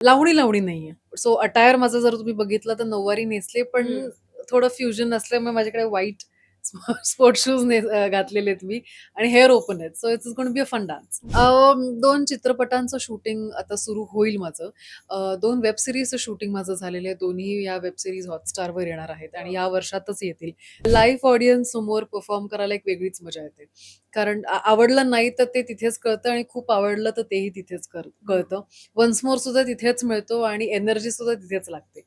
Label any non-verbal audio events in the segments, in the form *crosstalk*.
लावणी लावणी नाहीये. So attire माझं जर तुम्ही बघितलं तर नऊवारी नेसले पण. थोडं फ्युजन असल्यामुळे माझ्याकडे व्हाईट स्पोर्ट्स शूज घातलेले आहेत मी आणि हेअर ओपन आहेत. So it's going be a fun dance. दोन चित्रपटांचं शूटिंग आता सुरू होईल माझं. 2 वेब सीरीजचं शूटिंग माझं झालेलं आहे. दोन्ही या वेब सीरीज हॉटस्टारवर येणार आहेत आणि या वर्षातच येतील. लाईव्ह ऑडियन्स समोर परफॉर्म करायला एक वेगळीच मजा येते. कारण आवडलं नाही तर ते तिथेच कळतं आणि खूप आवडलं तर तेही तिथेच कळतं. वन्स मोर सुद्धा तिथेच मिळतो आणि एनर्जी सुद्धा तिथेच लागते.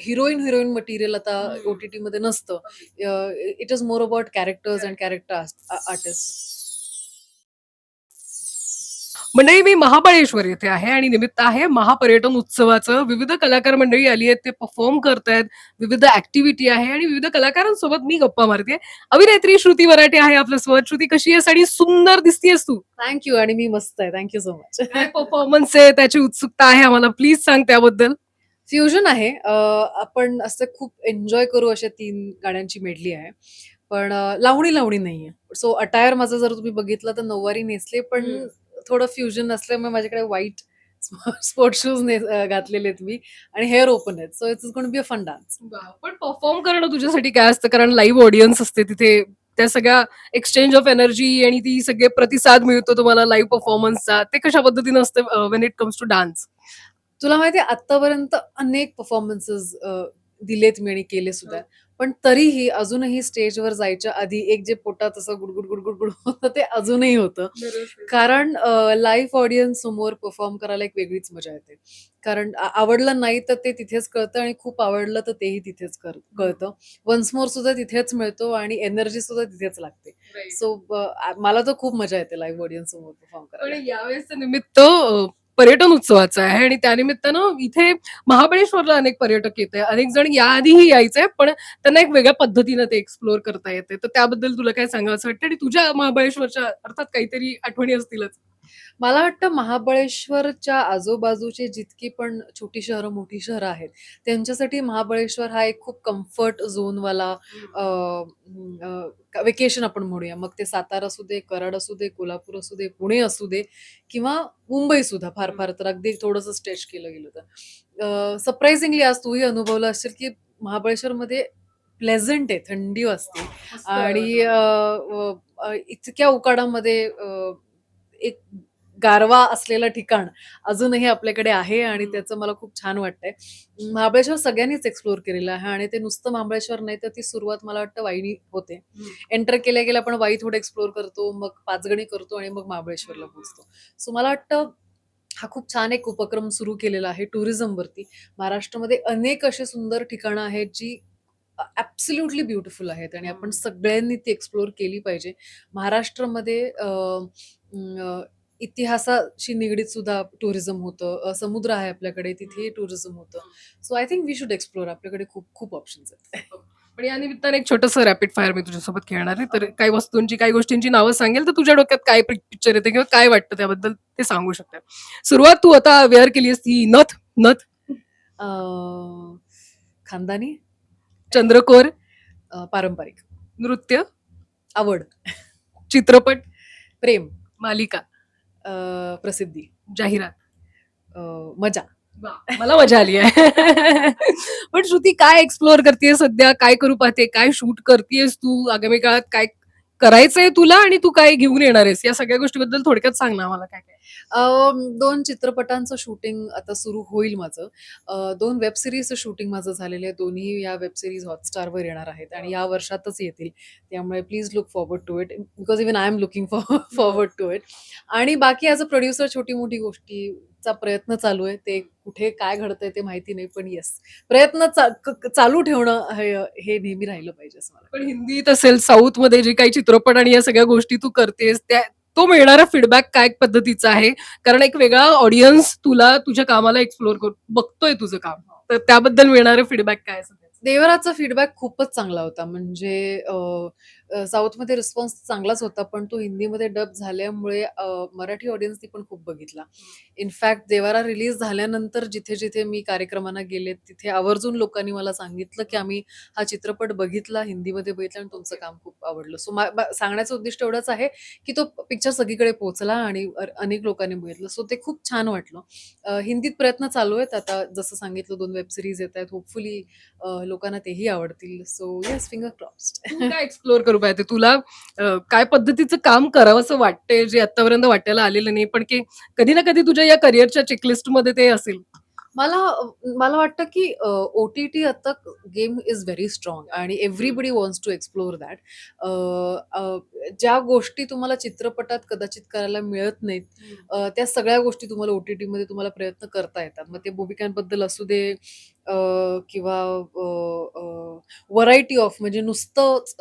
हिरोईन, हिरोईन मटेरियल आता हं. ओ-टी-टीमध्ये नसतं. It is more about characters and character artist. मंडळी मी महाबळेश्वर येथे आहे आणि निमित्त आहे महापर्यटन उत्सवाचं. विविध कलाकार मंडळी आली आहेत, ते परफॉर्म करतायत. विविध ॲक्टिव्हिटी आहे आणि विविध कलाकारांसोबत मी गप्पा मारतेय. अभिनेत्री श्रुती वराटे आहे आपल्यासोबत. श्रुती कशी आहेस आणि सुंदर दिसतीयेस तू. थँक यू आणि मी मस्त आहे. Thank you so much. काय परफॉर्मन्स आहे, त्याची उत्सुकता आहे आम्हाला. प्लीज सांग त्याबद्दल. फ्युजन आहे. आपण असं खूप एन्जॉय करू अशा 3 गाण्यांची मेडली आहे. पण लावणी लावणी नाहीये. सो अटायर माझं जर तुम्ही बघितलं तर नऊवारी नेसले पण. थोडं फ्युजन असल्यामुळे माझ्याकडे व्हाईट स्पोर्ट्स शूज घातलेले आहेत मी आणि हेअर ओपन आहेत. So it's going be a fun dance. पण परफॉर्म करणं तुझ्यासाठी काय असतं? कारण लाईव्ह ऑडियन्स असते तिथे. त्या सगळ्या एक्सचेंज ऑफ एनर्जी आणि ती सगळे प्रतिसाद मिळतो तुम्हाला लाईव्ह परफॉर्मन्सचा. ते कशा पद्धतीनं असतं अ, when it comes to dance? तुला माहिती आहे आत्तापर्यंत अनेक परफॉर्मन्सेस दिलेत मी आणि केले सुद्धा. पण तरीही अजूनही स्टेजवर जायच्या आधी एक जे पोटात असं गुडगुड, गुडगुड, गुड होतं ते अजूनही होतं. कारण लाईव्ह ऑडियन्स समोर परफॉर्म करायला एक वेगळीच मजा येते. कारण आवडलं नाही तर ते तिथेच कळतं आणि खूप आवडलं तर तेही तिथेच कर कळतं. वन्स मोर सुद्धा तिथेच मिळतो आणि एनर्जी सुद्धा तिथेच लागते. सो मला तर खूप मजा येते लाईव्ह ऑडियन्स समोर परफॉर्म करायला. यावेळेसचं निमित्त पर्यटन उत्सवाचा आहे आणि त्यानिमित्तानं इथे महाबळेश्वरला अनेक पर्यटक येत आहे. अनेक जण याआधीही यायचे, पण त्यांना एक वेगळ्या पद्धतीनं ते एक्सप्लोर करता येते. तर त्याबद्दल तुला काय सांगावसं वाटतं? आणि तुझ्या महाबळेश्वरच्या अर्थात काहीतरी आठवणी असतीलच. मला वाटतं महाबळेश्वरच्या आजूबाजूची जितकी पण छोटी शहरं, मोठी शहरं आहेत, त्यांच्यासाठी महाबळेश्वर हा एक खूप कम्फर्ट झोनवाला अ, अ, व्हेकेशन आपण म्हणूया. मग ते सातारा असू दे, कराड असू दे, कोल्हापूर असू दे, पुणे असू दे किंवा मुंबई सुद्धा फार फार तर अगदी थोडंसं स्ट्रेच केलं गेलं तर. अ, सरप्रायझिंगली आज तूही अनुभवलं असेल, की महाबळेश्वरमध्ये प्लेझंट आहे, थंडी वाजते आणि अ, अ, अ, इतक्या उकाडामध्ये अ, एक गारवा असलेलं ठिकाण अजूनही आपल्याकडे आहे आणि. त्याचं मला खूप छान वाटतंय. महाबळेश्वर सगळ्यांनीच एक्सप्लोर केलेलं आहे आणि ते नुसतं महाबळेश्वर नाही तर ती सुरुवात मला वाटतं वाईनी होते. एंटर केल्या गेल्या आपण वाई थोडं एक्सप्लोर करतो, मग पाचगणी करतो आणि मग महाबळेश्वरला पोहोचतो. सो मला वाटतं हा खूप छान एक उपक्रम सुरू केलेला आहे टुरिझमवरती. महाराष्ट्रामध्ये अनेक अशी सुंदर ठिकाणं आहेत जी ॲब्सोल्युटली ब्युटिफुल आहेत आणि आपण सगळ्यांनी ती एक्सप्लोर केली पाहिजे. महाराष्ट्रामध्ये इतिहासाशी निगडीत सुद्धा टुरिझम होतं. समुद्र आहे आपल्याकडे, तिथेही टुरिझम होतं. So I think we should explore. आपल्याकडे खूप खूप ऑप्शन्स आहेत. पण या निमित्ताने एक छोटंसं रॅपिड फायर मी तुझ्यासोबत खेळणार आहे. तर काही वस्तूंची, काही गोष्टींची नावं सांगेल, तर तुझ्या डोक्यात काय पिक्चर येते किंवा काय वाटतं त्याबद्दल ते सांगू शकते. सुरुवात तू आता वेअर केली आहेस ती नथ, नथ, खानदानी, चंद्रकोर, पारंपरिक, नृत्य, आवड, चित्रपट, प्रेम, मालिका, अ, प्रसिद्धी, जाहिरात. अ, मजा. मला मजा आली आहे. *laughs* पण श्रुती काय एक्सप्लोर करतेय सध्या? काय करू पाहते? काय शूट करतेयस तू? आगामी काळात काय करायचंय तुला आणि तू काय घेऊन येणार आहेस? या सगळ्या गोष्टीबद्दल थोडक्यात सांग ना आम्हाला काय-काय? दोन चित्रपटांचं शूटिंग आता सुरू होईल माझं. अ, 2 वेब सीरीजचं शूटिंग माझं झालेलं आहे. दोन्ही या वेब सीरीज हॉटस्टारवर येणार आहेत आणि या वर्षातच येतील. त्यामुळे please look forward to it because even I am looking for forward to it. आणि बाकी ॲज अ प्रोड्युसर छोटी-मोठी गोष्टीचा प्रयत्न चालू आहे. ते कुठे काय घडतंय ते माहिती नाही. पण येस, प्रयत्न चा क क चालू ठेवणं हे हे नेहमी राहिलं पाहिजे असं मला पण वाटतं. हिंदीत असेल, साऊथमध्ये जे काही चित्रपट आणि या सगळ्या गोष्टी तू करतेस, त्या तो मिळणारा फीडबॅक काय पद्धतीचा आहे? कारण एक वेगळा ऑडियन्स तुला तुझ्या कामाला एक्सप्लोर करू बघतोय तुझं काम. तर त्याबद्दल मिळणारा फीडबॅक काय देवराचा फीडबॅक खूपच चांगला होता. म्हणजे अ, साऊथमध्ये रिस्पॉन्स चांगलाच होता, पण तो हिंदीमध्ये डब झाल्यामुळे अ, मराठी ऑडियन्सनी पण खूप बघितला. इनफॅक्ट देवारा रिलीज झाल्यानंतर जिथे-जिथे मी कार्यक्रमांना गेले, तिथे आवर्जून लोकांनी मला सांगितलं, की "आम्ही हा चित्रपट बघितला, हिंदीमध्ये बघितला आणि तुमचं काम खूप आवडलं." सो मा मा सांगण्याचं उद्दिष्ट एवढंच आहे, की तो पिक्चर सगळीकडे पोहोचला आणि अनेक लोकांनी बघितलं. सो ते खूप छान वाटलं. अ, हिंदीत प्रयत्न चालू आहेत. आता जसं सांगितलं 2 वेब सीरीज येतायत. होपफुली अ, लोकांना तेही आवडतील. So yes finger crossed. तू काय एक्सप्लोर करू पाहिजे? तुला काय पद्धतीचं काम करावंसं वाटतंय, जे आतापर्यंत वाटायला आलेलं नाही, पण की कधी ना कधी तुझ्या या करिअरच्या चेकलिस्टमध्ये ते असेल? मला मला वाटतं, की ओ-टी-टी आता गेम इज व्हेरी स्ट्रॉंग आणि everybody wants to explore that. ज्या गोष्टी तुम्हाला चित्रपटात कदाचित करायला मिळत नाहीत, त्या सगळ्या गोष्टी तुम्हाला ओ-टी-टीमध्ये तुम्हाला प्रयत्न करता येतात. मग ते भूमिकांबद्दल असू दे किंवा व्हरायटी ऑफ म्हणजे नुसतंच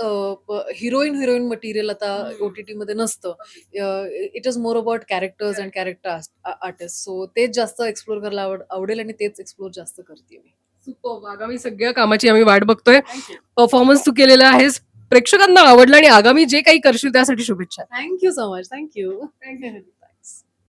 हिरोईन, हिरोईन मटेरियल आता हं. ओ-टी-टीमध्ये नसतं. अ, it is more about characters and character artist. So तेच जास्त एक्सप्लोर करायला आवड आवडेल आणि तेच एक्सप्लोर जास्त करते मी. आगामी सगळ्या कामाची आम्ही वाट बघतोय. परफॉर्मन्स तू केलेला आहेस. प्रेक्षकांना आवडलं आणि आगामी जे काही करशील त्यासाठी शुभेच्छा. Thank you so much. Thank you. Thank you.